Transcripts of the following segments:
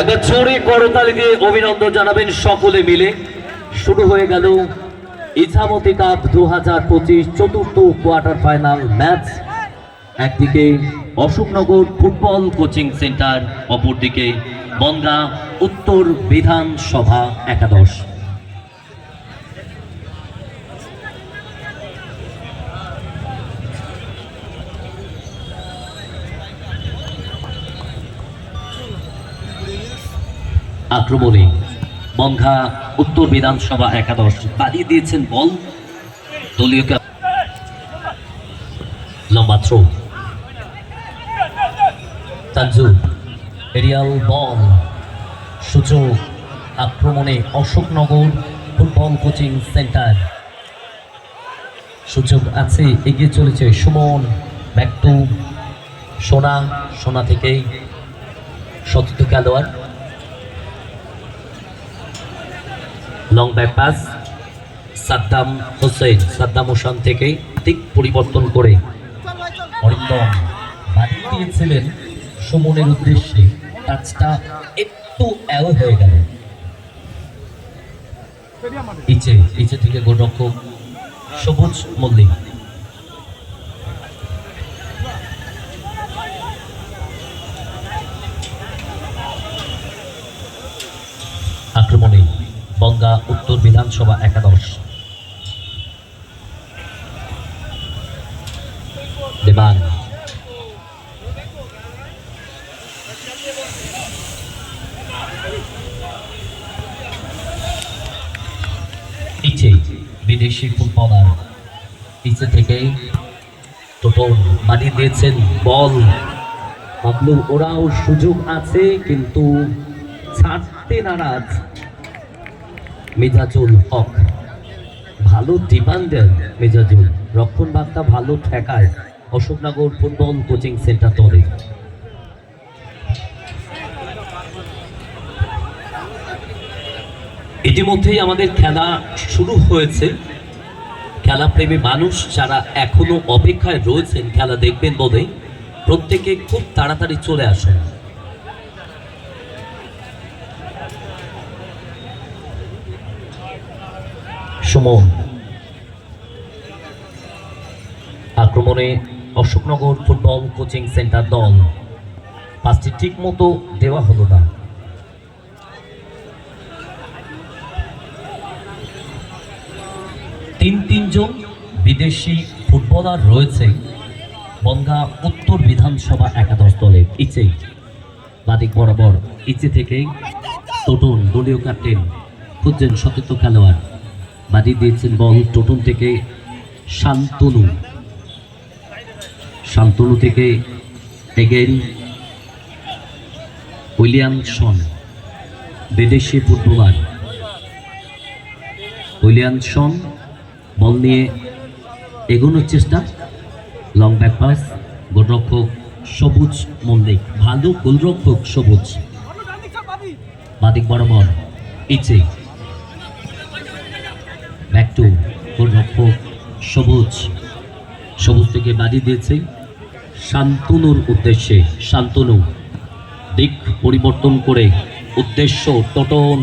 একবার জোরে করতালি দিয়ে অভিনন্দন জানাবেন সকলে মিলে। শুরু হয়ে গেল ইছামতি কাপ দু হাজার পঁচিশ চতুর্থ কোয়ার্টার ফাইনাল ম্যাচ। একদিকে অশোকনগর ফুটবল কোচিং সেন্টার, অপরদিকে বনগা উত্তর বিধানসভা একাদশ। আক্রমণে। বনঘা, উত্তর বিধানসভা একাদশ। বাড়িয়ে দিয়েছেন বল। দলীয় লম্বা থ্রো তানজু এরিয়াল বল সুযোগ আক্রমণে অশোকনগর ফুটবল কোচিং সেন্টার। সুযোগ আছে, এগিয়ে চলেছে সুমন ব্যাক টু সোনা। সোনা থেকে সতীর্থ খেলোয়াড়। Long bypass pass Saddam Hossain Saddam Hossain থেকে দিক পরিবর্তন করে অরিন্দম বাড়ি দিয়েছিলেন সুমনের উদ্দেশ্যে। টাচটা একটু অ্যাও হয়ে গেল। ইচে ইচে থেকে গোলরক্ষক সবুজ মল্লিক আক্রমণে বঙ্গা উত্তর বিধানসভা একাদশ। দেবান ইচ্ছে, বিদেশি ফুটবলার। ইচ্ছে থেকে টোটন বানিয়ে দিয়েছেন বল। ভাবলু ওরাও সুযোগ আছে, কিন্তু ছাড়তে নারাজ। মেজাজুল হক। ভালো ডিমান্ডার মেজাজুল। রক্ষণ বার্তা ভালো ঠেকায়। অশোকনগর ফুটবল কোচিং সেন্টার দলে ইতিমধ্যেই আমাদের খেলা শুরু হয়েছে। খেলা প্রেমী মানুষ যারা এখনও অপেক্ষায় রয়েছেন, খেলা দেখবেন বলে প্রত্যেকে খুব তাড়াতাড়ি চলে আসুন। সুমন আক্রমণে অশোকনগর ফুটবল কোচিং সেন্টার দল। পাঁচটি ঠিক মতো দেওয়া হলো না। তিন তিনজন বিদেশি ফুটবলার রয়েছে বনগা উত্তর বিধানসভা একাদশ দলে ইচেই বাদিক বরাবর ইচে থেকে টোটন দলীয় ক্যাপ্টেন খুঁজছেন সতীর্থ খেলোয়াড়। বাড়ি দিয়েছেন বল টোটন থেকে শান্তনু। শান্তনু থেকে এগেন উইলিয়ামসন বিদেশি ফুটবলার। উইলিয়ামসন বল নিয়ে এগোনোর চেষ্টা। লং ব্যাক পাস, গোলরক্ষক সবুজ মল্লিক, ভালো গোলরক্ষক সবুজ। বাদিক বরাবর, ইচ্ছে। ব্যাক টু গোলরক্ষক সবুজ। সবুজ থেকে বাড়ি দিয়েছে শান্তনুর উদ্দেশ্যে, শান্তনু। দিক পরিবর্তন করে উদ্দেশ্য টোটন,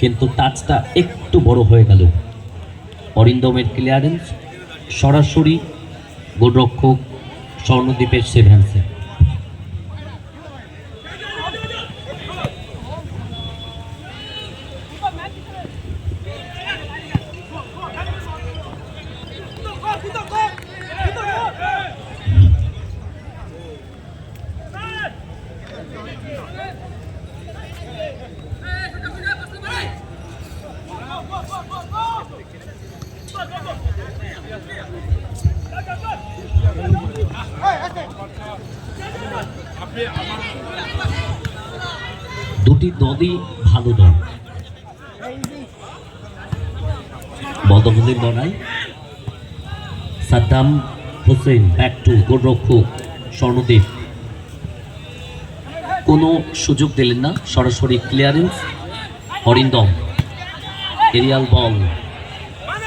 কিন্তু টাচটা একটু বড় হয়ে গেল। অরিন্দমের ক্লিয়ারেন্স সরাসরি গোলরক্ষক স্বর্ণদ্বীপের সেভেন্সে। দুটি দলই ভালো দল বদবলির লড়াই সাদ্দাম হোসেন ব্যাক টু গোলরক্ষক স্বর্ণদ্বীপ কোনো সুযোগ দিলেন না, সরাসরি ক্লিয়ারেন্স হরিন্দম এরিয়াল বল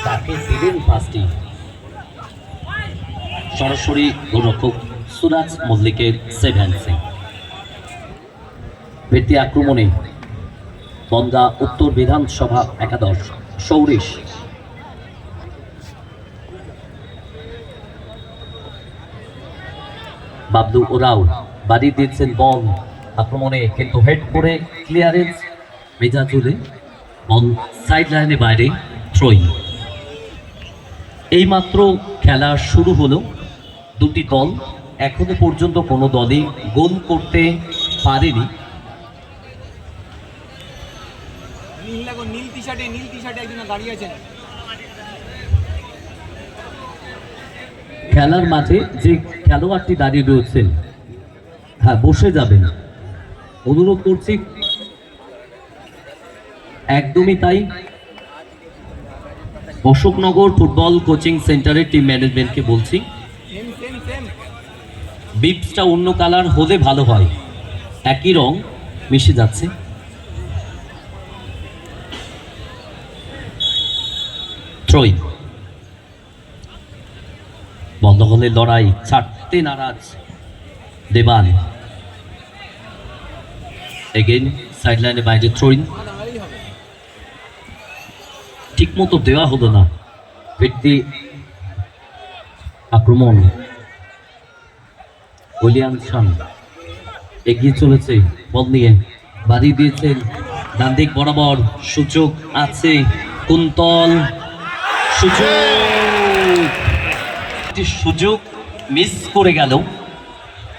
তাকে দিলেন পাঁচটি। সরাসরি গোলরক্ষক সুরাজ মল্লিকের সেভেন্সে ব্যক্তি আক্রমণে বনগা উত্তর বিধানসভা একাদশ, সৌরিশ। বাবলু ওরাও বাড়ি দিয়েছেন বল আক্রমণে, কিন্তু হেড করে ক্লিয়ারেন্স মেজাজুলে বল সাইড লাইনে বাইরে থ্রোয়িং এইমাত্র খেলা শুরু হলো। দুটি দল এখনও পর্যন্ত কোনো দলই গোল করতে পারেনি। নীল নীল টি শার্টে নীল টি শার্টে একজন দাঁড়িয়ে আছেন। খেলার মাঠে যে খেলোয়াড়টি দাঁড়িয়ে রয়েছেন হ্যাঁ বসে যাবেন। অনুরোধ করছি একদমই তাই। অশোকনগর ফুটবল কোচিং সেন্টারের টিম ম্যানেজমেন্টকে বলছি। বিপসটা অন্য কালার হলে ভালো হয়। একই রং, মিশে যাচ্ছে। থ্রোয়িং হলে লড়াই ছাড়তে নারাজ। দেবান। এগেন সাইডলাইনে বাইরে ঠিক মতো দেওয়া হলো না ব্যক্তি আক্রমণ উইলিয়ামসন এগিয়ে চলেছে বল নিয়ে বাড়ি দিয়েছেন ডান দিক বরাবর সুযোগ আছে কুন্তল সুযোগ সুযোগ মিস করে গেল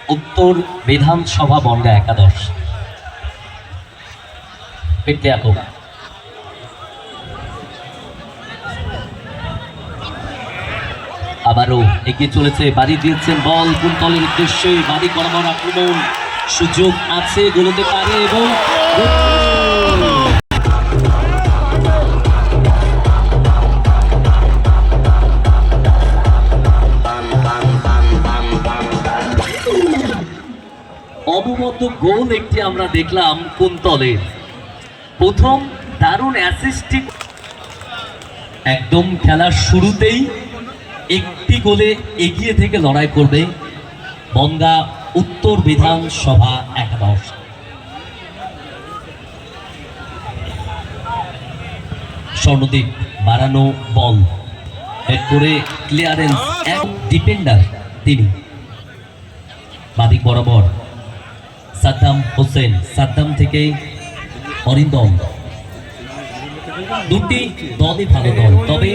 উত্তর বিধানসভা বন্ডা একাদশ। ফিরতে আক্রমণ আবারও এগিয়ে চলেছে, বাড়ি দিয়েছেন বল, কোন কুন্তলের উদ্দেশ্যে বাড়ি বরাবর আক্রমণ? সুযোগ আছে, গোলতে পারে এবং অবমত গোল একটি আমরা দেখলাম কুন্তলের প্রথম দারুণ অ্যাসিস্টিক একদম খেলার শুরুতেই একটি গোলে এগিয়ে থেকে লড়াই করবে বনগা উত্তর বিধানসভা একাদশ। স্বর্ণদ্বীপ বাড়ানো বল। হেড করে ক্লিয়ারেন্স এক ডিপেন্ডার তিনি। বাদিক বরাবর সাদ্দাম হোসেন, সাদ্দাম থেকে অরিন্দম। দুটি দলই ভালো দল। তবে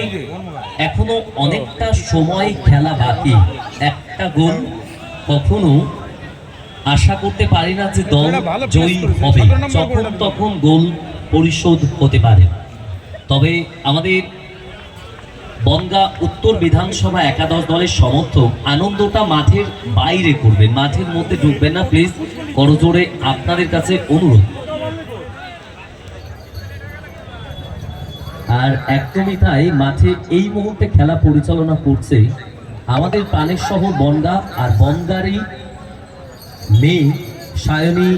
এখনও অনেকটা সময় খেলা বাকি। একটা গোল কখনো আশা করতে পারি না যে দল জয়ী হবে। যখন তখন গোল পরিশোধ হতে পারে। তবে আমাদের বনগা উত্তর বিধানসভা একাদশ দলের সমর্থক আনন্দটা মাঠের বাইরে করবেন। মাঠের মধ্যে ঢুকবেন না। প্লিজ করজোরে আপনাদের কাছে অনুরোধ। আর একদমই তাই মাঠে এই মুহূর্তে খেলা পরিচালনা করছে আমাদের প্রাণের শহর বনগা আর বনগারই মেয়ে সায়নী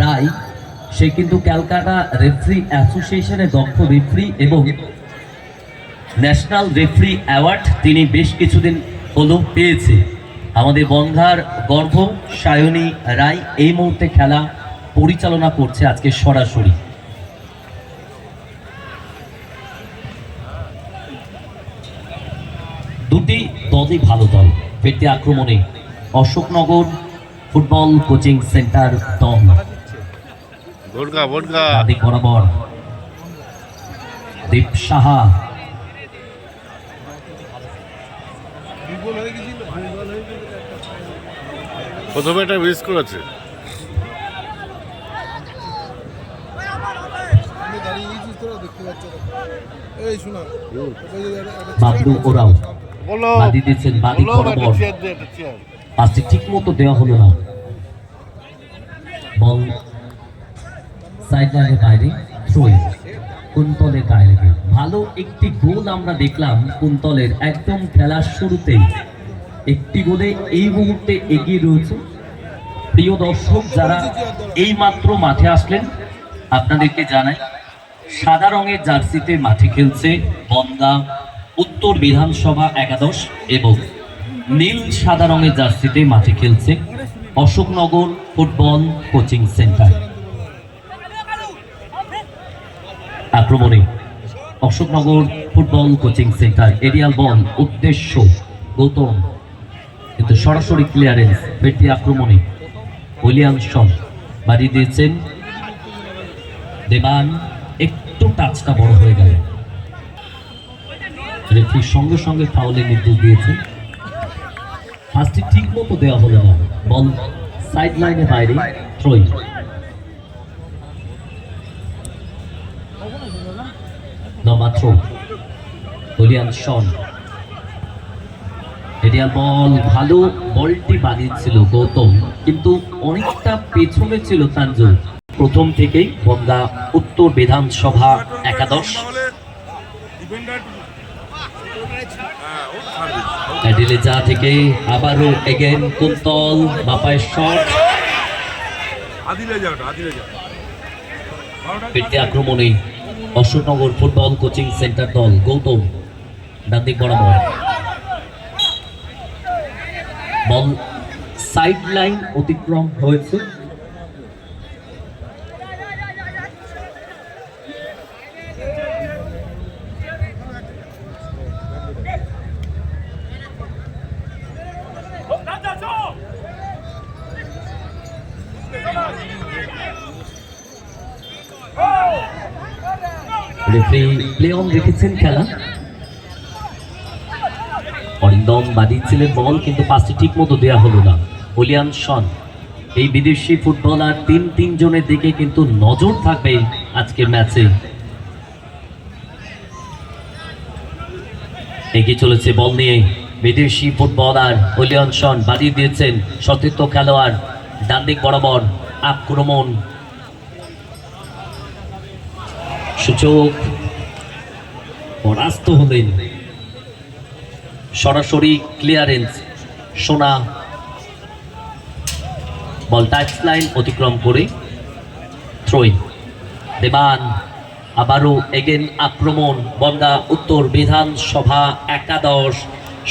রায়। সে কিন্তু ক্যালকাটা রেফ্রি অ্যাসোসিয়েশনের দক্ষ রেফ্রি এবং ন্যাশনাল রেফ্রি অ্যাওয়ার্ড তিনি বেশ কিছুদিন হলো পেয়েছে। আমাদের বনগার গর্ভ সায়নী রায় এই মুহূর্তে খেলা পরিচালনা করছে আজকে সরাসরি। দলই ভালো দল। ব্যক্তি আক্রমণে অশোকনগর ফুটবল কোচিং সেন্টার দল। দিক বরাবর দীপ সাহা। প্রথমে একটা মিস করেছে। দাঁড়িয়ে গেছিস তোরা দেখতে পাচ্ছ এই শোনা বাবলু ওরাও। বাদি বাদি বরাবর পাঁচটি ঠিক মতো দেওয়া হলো না। বল সাইড লাইনের বাইরে থ্রোয়িং কুন্তলের গায়ে লেগে? ভালো একটি গোল আমরা দেখলাম কুন্তলের একদম খেলার শুরুতেই। একটি গোলে এই মুহূর্তে এগিয়ে রয়েছে। প্রিয় দর্শক যারা এই মাত্র মাঠে আসলেন আপনাদেরকে জানাই সাদা রঙের জার্সিতে মাঠে খেলছে বনগা উত্তর বিধানসভা একাদশ এবং নীল সাদা রঙের জার্সিতে মাঠে খেলছে অশোকনগর ফুটবল কোচিং সেন্টার। আক্রমণে Ashoknagar football coaching centre, aerial ball উদ্দেশ্য গৌতম। কিন্তু সরাসরি ক্লিয়ারেন্স ফিরতি আক্রমণে উইলিয়ামসন বাড়ি দিয়েছেন। দেবান একটু টাচটা বড় হয়ে গেল রেফি সঙ্গে সঙ্গে ফাউলের নির্দেশ দিয়েছে। পাঁচটি ঠিক মতো দেওয়া হলো না। বল সাইড লাইনে বাইরে, থ্রোই। উইলিয়াম শন। বল, ভালো বলটি বানিয়েছিল গৌতম, কিন্তু অনেকটা পেছনে ছিল তানজুল। প্রথম থেকেই বন্দা উত্তর বিধানসভা একাদশ অ্যাডিলেজা থেকে আবারও এগেন কুন্তল বাপায় শট। ফিরতে আক্রমণে অশোকনগর ফুটবল কোচিং সেন্টার দল, গৌতম, ডান্দিক বরাবর। বল সাইড লাইন অতিক্রম হয়েছে। রেফারি প্লে অন রেখেছেন খেলা। অরিন্দম বাদিয়েছিলেন বল, কিন্তু পাঁচটি ঠিক মতো দেওয়া হলো না। ওলিয়ান শন, এই বিদেশি ফুটবলার তিন তিন জনের দিকে কিন্তু নজর থাকবে আজকের ম্যাচে। এগিয়ে চলেছে বল নিয়ে বিদেশি ফুটবলার ওলিয়ান শন বাড়িয়ে দিয়েছেন সতীর্থ খেলোয়াড় ডান দিক বরাবর আক্রমণ সূচক পরাস্ত হলেন। সরাসরি ক্লিয়ারেন্স সোনা বল টাচ লাইন অতিক্রম করে থ্রোইং দেবান আবারও এগেন আক্রমণ বন্দা উত্তর বিধানসভা একাদশ।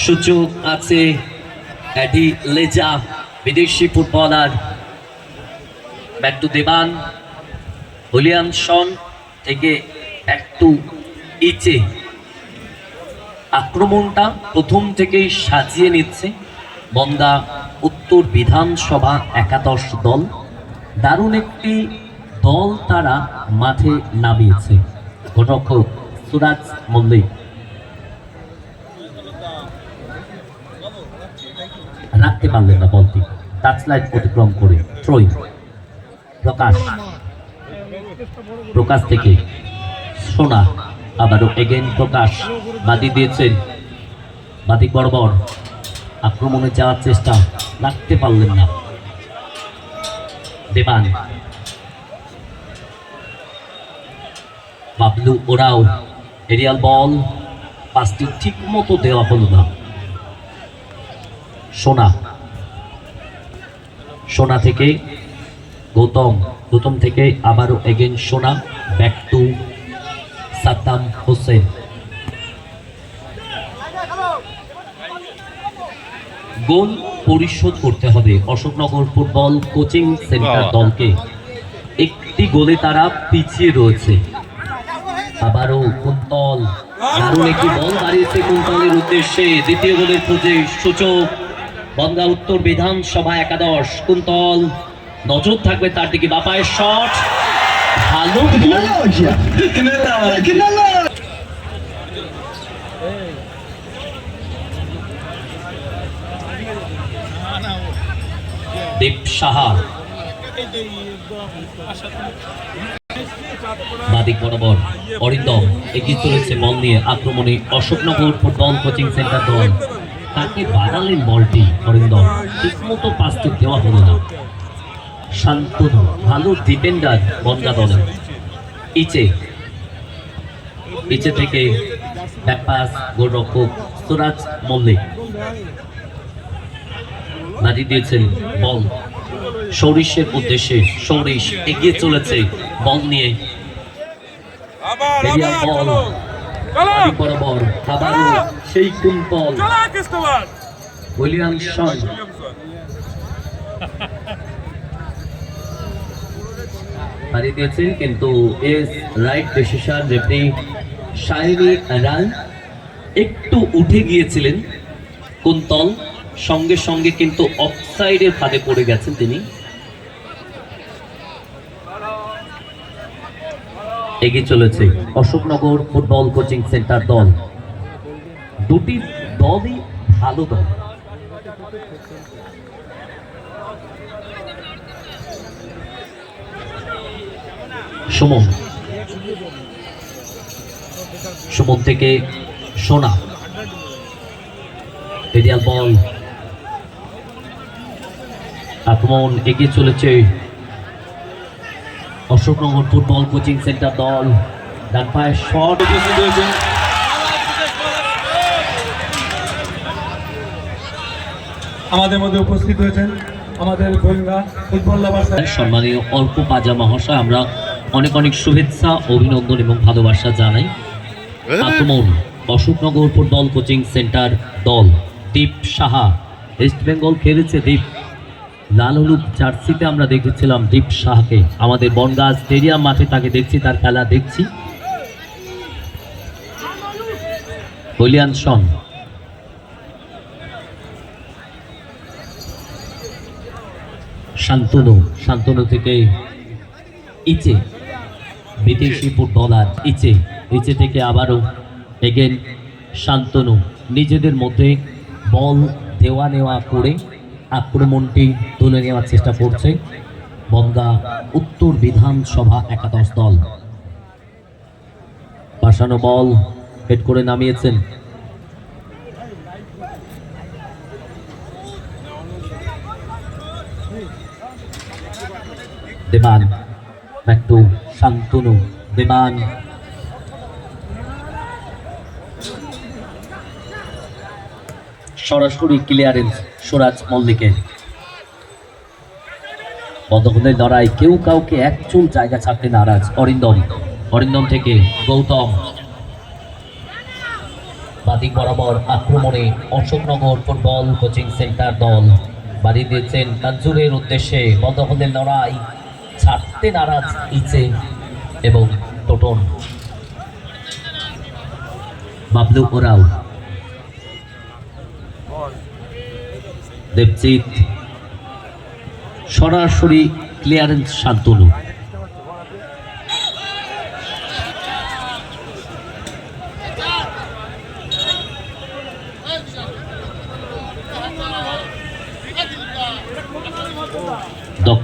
সূচক আছে অ্যাডি লেজা, বিদেশি footballer. Back to Deban Williamson থেকে একটু ইচে আক্রমণটা প্রথম থেকেই সাজিয়ে নিচ্ছে বন্দা উত্তর বিধানসভা একাদশ দল। দারুণ একটি দল তারা মাঠে নামিয়েছে। গোলরক্ষক সুরাজ মল্লিক। রাখতে পারলেন না বলটি। টাচলাইট অতিক্রম করে ত্রয় প্রকাশ। প্রকাশ থেকে সোনা, আবারও এগেন প্রকাশ। বাদি দিয়েছেন বাদি বরাবর। আক্রমণে যাওয়ার চেষ্টা রাখতে পারলেন না। দেবান। বাবলু ওরাও এরিয়াল বল পাঁচটি ঠিক মতো দেওয়া হলো না। সোনা। সোনা থেকে গৌতম গৌতম থেকে আবারও again Sona back to Saddam Hossain. Goal পরিশোধ করতে হবে। Ashoknagar football coaching centre. দলকে। একটি গোলে তারা পিছিয়ে রয়েছে। আবারও কুন্তল। দারুণ একটি বল বাড়িয়েছে কুন্তলের উদ্দেশ্যে। দ্বিতীয় গোলের খোঁজে সূচক। বনগা উত্তর বিধানসভা একাদশ। কুন্তল নজর থাকবে তার দিকে। বাপায়ের শট। ভালো বল। দীপ সাহা বাদিক বরাবর অরিন্দম এগিয়ে চলেছে বল নিয়ে আক্রমণে অশোকনগর ফুটবল কোচিং সেন্টার দল। তাকে বাড়ালেন বলটি অরিন্দম। ঠিক মতো পাসটি দেওয়া হলো না। শান্তনু ভালো ডিফেন্ডার বনগা দলের ইচে। ইচে থেকে ব্যাকপাস গোলরক্ষক সুরাজ মল্লিক। বাজি দিয়েছেন বল। সৌরিশের উদ্দেশ্যে সৌরিশ এগিয়ে চলেছে বল নিয়ে। বল। বাড়ি বরাবর আবারও সেই কিস্তবার উইলিয়ামসন হারিয়ে দিয়েছেন, কিন্তু এস রাইট ডিসিশন রেফারি শাইনি রান একটু উঠে গিয়েছিলেন কুন্তল, সঙ্গে সঙ্গে কিন্তু অফসাইডের ফাঁদে পড়ে গেছেন তিনি। এগিয়ে চলেছে অশোকনগর ফুটবল কোচিং সেন্টার দল। দুটি দলই ভালো দল। সুমন। সুমন থেকে সোনা। এরিয়াল বল আক্রমণ এগিয়ে চলেছে। অশোকনগর ফুটবল কোচিং সেন্টার দল। ডান পায়ে শট। উপস্থিত হয়েছে আমাদের মধ্যে উপস্থিত হয়েছেন আমাদের গোয়েন্দা ফুটবল লাভার সম্মানীয় অল্প পাজা মহাশয় আমরা অনেক অনেক শুভেচ্ছা অভিনন্দন এবং ভালোবাসা জানাই। আক্রমণ অশোকনগর ফুটবল কোচিং সেন্টার দল দীপ সাহা ওয়েস্ট বেঙ্গল খেলেছে দীপ। লাল হলুদ জার্সিতে আমরা দেখেছিলাম দীপ সাহাকে। আমাদের বনগাঁ স্টেডিয়াম মাঠে তাকে দেখছি তার খেলা দেখছি। উইলিয়ানসন শান্তনু শান্তনু থেকে ইচে। বিদেশি ফুটবলার ইচে ইচে থেকে আবারও এগেন শান্তনু নিজেদের মধ্যে বল দেওয়া নেওয়া করে আক্রমণটি তুলে নেওয়ার চেষ্টা করছে। বনগা উত্তর বিধানসভা একাদশ দল। পাশানো বল হেড করে নামিয়েছেন। দেবান একটু শান্তনু দেবান সরাসরি ক্লিয়ারেন্স সুরাজ মল্লিকের। পদকদের লড়াই, কেউ কাউকে এক চুল জায়গা ছাড়তে নারাজ। অরিন্দম অরিন্দম থেকে গৌতম। বাদিক বরাবর আক্রমণে অশোকনগর ফুটবল কোচিং সেন্টার দল বাড়ি দিয়েছেন তানজুরের উদ্দেশ্যে। বদহলের লড়াই ছাড়তে নারাজ ইচে এবং টোটন। বাবলু ওরাও। দেবজিৎ সরাসরি ক্লিয়ারেন্স শান্তনু।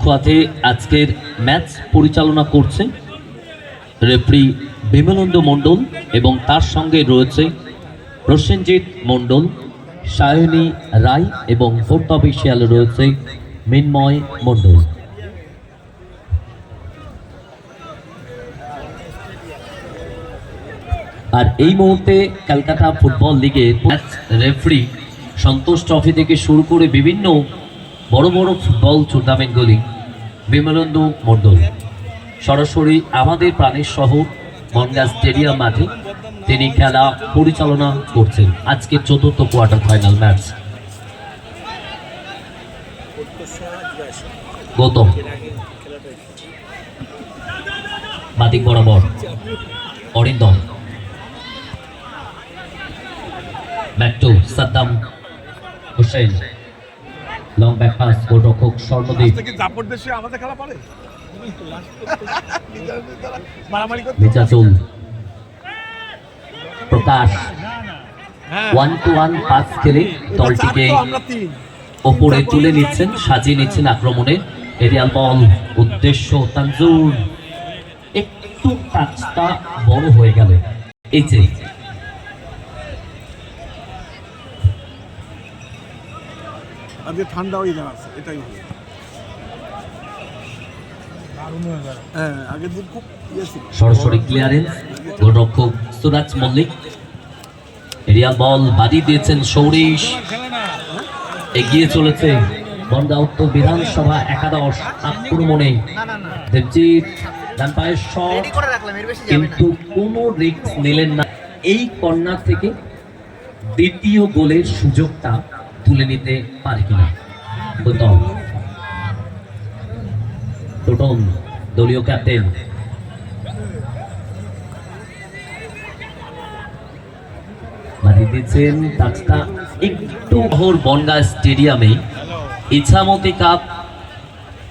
হাতে আজকের ম্যাচ পরিচালনা করছে রেফরি বিমলানন্দ মণ্ডল এবং তার সঙ্গে রয়েছে প্রসেনজিৎ মণ্ডল, সায়নী রায় এবং ফোর্থ অফিসিয়াল রয়েছে মিনময় মণ্ডল। আর এই মুহূর্তে Calcutta football match referee Santosh trophy থেকে শুরু করে বিভিন্ন বড় বড় ফুটবল টুর্নামেন্টগুলি বিমলেন্দু মণ্ডল সরাসরি আমাদের প্রাণের শহর বনগা স্টেডিয়াম মাঠে তিনি খেলা পরিচালনা করছেন। আজকে চতুর্থ কোয়ার্টার ফাইনাল ম্যাচ গৌতম। বাদিক বরাবর। Arindam. Back to Saddam Hossain. Long back pass গোলরক্ষক Swarnadeep Prakash. One two one pass খেলে দলটিকে ওপরে তুলে নিচ্ছেন সাজিয়ে নিচ্ছেন আক্রমণে এরিয়াল বল। উদ্দেশ্য তানজুর। একটু টাচটা বড় হয়ে গেল। এই যে আজকে ঠান্ডা হয়ে আছে এটাই ভালো। হ্যাঁ আগের দিন খুব ইয়ে ছিল। সরাসরি ক্লিয়ারেন্স গোলরক্ষক সুরাজ মল্লিক। এরিয়াল বল বাড়ি দিয়েছেন সৌরিশ। এগিয়ে চলেছে উত্তর বিধানসভা একাদশ আক্রমণে। দেবজিৎ ডান পায়ের শট কিন্তু কোনো রিস্ক নিলেন না। এই কর্নার থেকে দ্বিতীয় গোলের সুযোগটা তুলে নিতে পারে কিনা? গৌতম টোটন দলীয় ক্যাপ্টেন। দিচ্ছেন একটু ভোর বনগা স্টেডিয়ামে। ইছামতি কাপ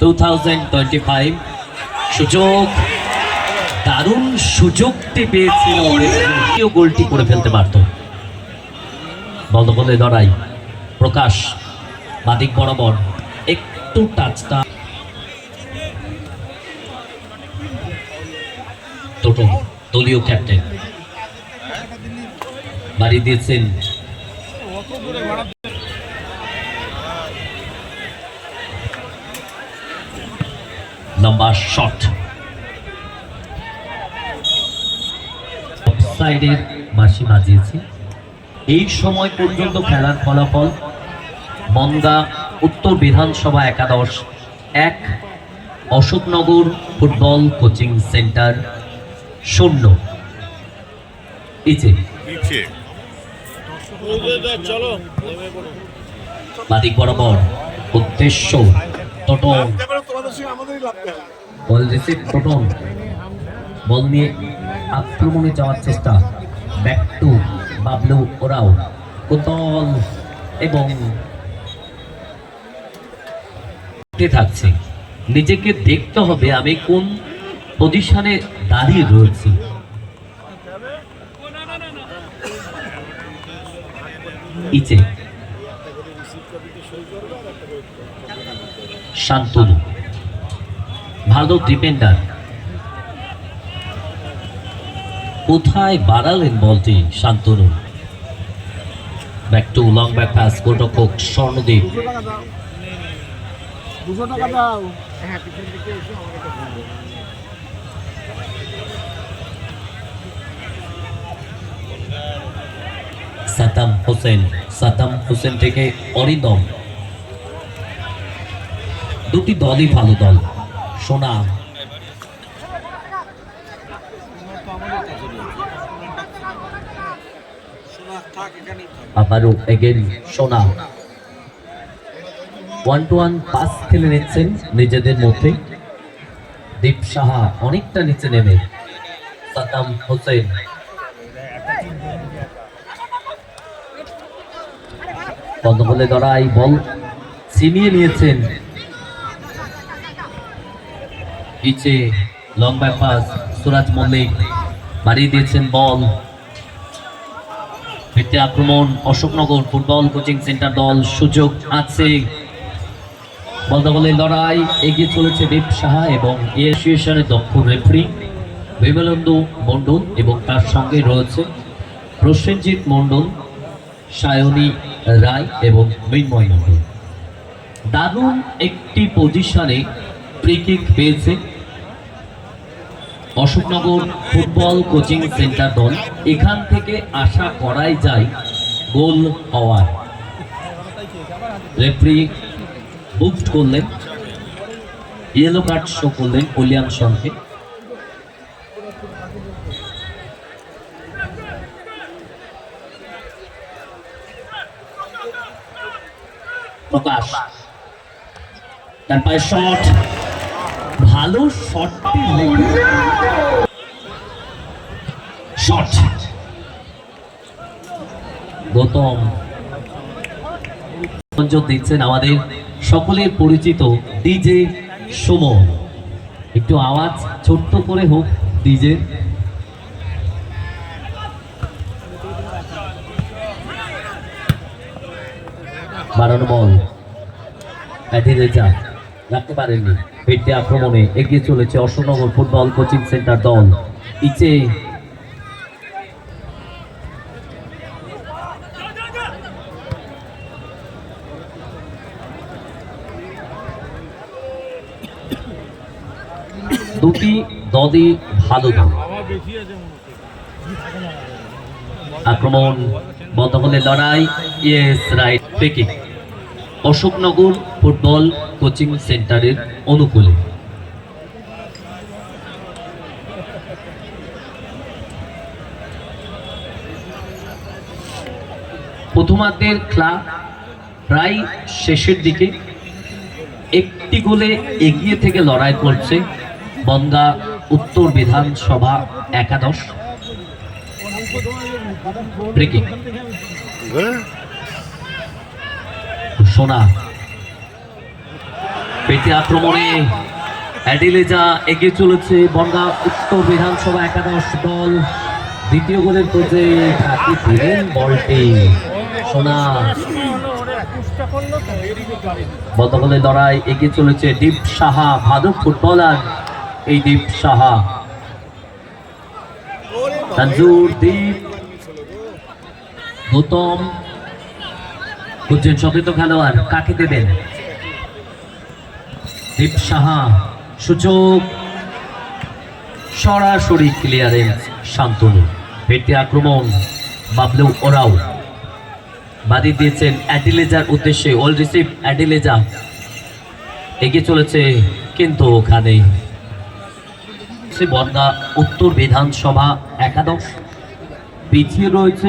টু সুযোগ, দারুণ সুযোগটি পেয়েছিল। গোলটি করে ফেলতে পারত। বল বলে লড়াই প্রকাশ, বাদিক বরাবর, একটু টাচটা দলীয় ক্যাপ্টেন বাড়ি দিয়েছেন। লম্বা শট সাইডের বাঁশি বাজিয়েছে। এই সময় পর্যন্ত খেলার ফলাফল বনগা উত্তর বিধানসভা একাদশ এক অশোকনগর ফুটবল কোচিং সেন্টার শূন্য। ইচে। বাদিক বরাবর উদ্দেশ্য Toton ball receive Toton ball নিয়ে আক্রমণে যাওয়ার চেষ্টা। ব্যাক টু বাবলু ওরাও। কোতল এবং উঠে থাকছে। নিজেকে দেখতে হবে আমি কোন পজিশনে দাঁড়িয়ে রয়েছি। শান্তনু। ভালো ডিফেন্ডার কোথায় বাড়ালেন বলটি Santanu? Back to long back pass গোলরক্ষক স্বর্ণদীপ। দুশো টাকা দাও। সাতাম হোসেন সাতাম হোসেন থেকে অরিন্দম দুটি দলই ভালো দল, সোনা। আবারও এগেন সোনা। ওয়ান টু ওয়ান পাস খেলে নিচ্ছেন নিজেদের মধ্যে। দীপ সাহা অনেকটা নিচে নেমে। সাতাম হোসেন। বন্ধ বলে ধরাই বল ছিনিয়ে নিয়েছেন। পিছে লং পাস সুরাজ মল্লিক। বাড়িয়ে দিয়েছেন বল। ফিরতে আক্রমণ অশোকনগর ফুটবল কোচিং সেন্টার দল সুযোগ আছে। বলতে বলে, লড়াই এগিয়ে চলেছে দীপ সাহা এবং এই অ্যাসোসিয়েশনের দক্ষ রেফারি বিমলেন্দু মণ্ডল এবং তার সঙ্গে রয়েছে প্রসেনজিৎ মণ্ডল, সায়নী রায় এবং মৃন্ময় মণ্ডল। দারুণ একটি পজিশনে ফ্রি কিক পেয়েছে অশোকনগর ফুটবল কোচিং সেন্টার দল। এখান থেকে আশা করাই যায় গোল হওয়ার। রেফারি বুকড করলেন ইয়েলো কার্ড শো করলেন কল্যাণসনকে প্রকাশ। তার পায়ে শট। ভালো শটটি শট। গৌতম। দিচ্ছেন আমাদের সকলের পরিচিত ডিজে সুমন। একটু আওয়াজ ছোট্ট করে হোক ডিজে বাড়ানো বল। রাখতে পারেননি। ফিরতে আক্রমণে এগিয়ে চলেছে অশোকনগর ফুটবল কোচিং সেন্টার দল। ইচে দুটি দলই ভালো দল আক্রমণ বন্ধ হলে লড়াই, ইয়েস রাইট, পেকিং। অশোকনগর ফুটবল কোচিং সেন্টারের অনুকূলে। প্রথমার্ধের খেলা প্রায় শেষের দিকে একটি গোলে এগিয়ে থেকে লড়াই করছে বনগা উত্তর বিধানসভা, একাদশ? সোনা। পেটে আক্রমণে অ্যাডিলেজা এগিয়ে চলেছে, বনগা, উত্তর বিধানসভা, একাদশ দল। দ্বিতীয় গোলের খোঁজে ঢাকি বলটি। সোনা। বদলে লড়াই এগিয়ে চলেছে দীপ সাহা ভাদক ফুটবলার এই দীপ সাহা তানজুর দীপ গৌতম খুঁজছেন সতীর্থ খেলোয়াড় কাকে দেবেন? দীপ সাহা সুযোগ। সরাসরি ক্লিয়ারেন্স শান্তনু পেটে আক্রমণ। বাবলু ওরাও। বাদি দিয়েছেন অ্যাডিলেজার উদ্দেশ্যে। অল রিসিভ অ্যাডিলেজা এগিয়ে চলেছে কিন্তু ওখানে সে বনগা উত্তর বিধানসভা, একাদশ। পিছিয়ে রয়েছে।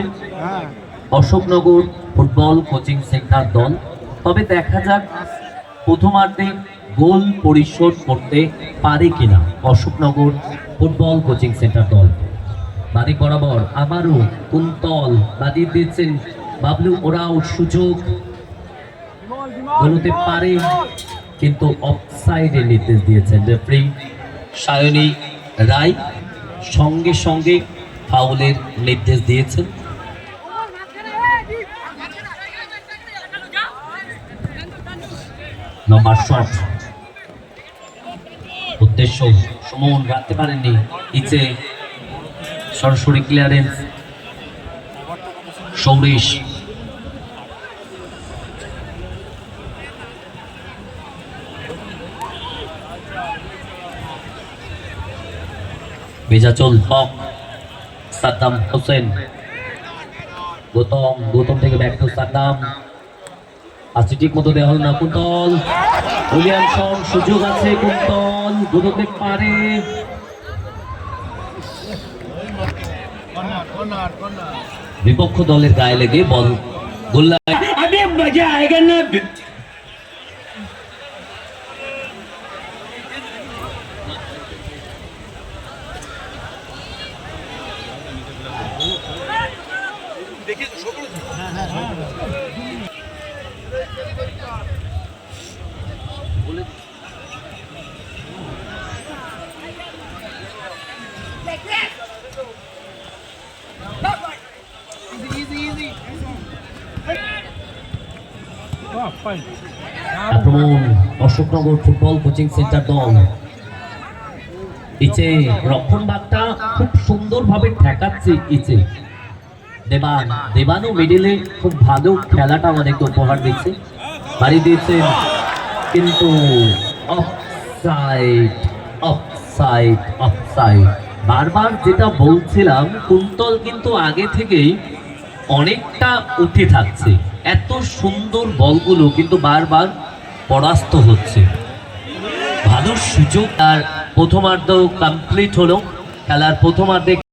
অশোকনগর ফুটবল কোচিং সেন্টার দল। তবে দেখা যাক প্রথমার্ধে গোল পরিশোধ করতে পারে কিনা অশোকনগর ফুটবল কোচিং সেন্টার দল। বাদি বরাবর আবারও কুন্তল বাদি দিয়েছেন বাবলু, ওরাও সুযোগ গোল হতে পারে, কিন্তু অফসাইডের নির্দেশ দিয়েছেন রেফারি সায়নী রায় সঙ্গে সঙ্গে ফাউলের নির্দেশ দিয়েছেন। নম্বর শট উদ্দেশ্য সুমন রাখতে পারেননি। ইচ্ছে সরাসরি ক্লিয়ারেন্স সৌরেশ মেজাচল হক, সাদ্দাম হোসেন। গৌতম গৌতম থেকে ব্যাক টু সাদ্দাম। ঠিক মতো দেওয়া হলো না, কুন্তল। উইলিয়ামসন সুযোগ আছে, কুন্তল। পারে। বিপক্ষ দলের গায়ে লেগে বল গোল্লা আক্রমণ অশোকনগর ফুটবল কোচিং সেন্টার দল ইচে রক্ষণ বাগটা খুব সুন্দরভাবে ঠেকাচ্ছে ইচে। দেবান দেবানও মিডিলে খুব ভালো খেলাটা আমাদেরকে উপহার দিচ্ছে। বাড়ি দিয়েছেন, কিন্তু অফসাইড অফসাইড অফসাইড বারবার যেটা বলছিলাম, কুন্তল কিন্তু আগে থেকেই অনেকটা উঠে থাকছে। এত সুন্দর বলগুলো কিন্তু বারবার পরাস্ত হচ্ছে। ভালো সুযোগ আর প্রথমার্ধ কমপ্লিট হলো। খেলার প্রথমার্ধে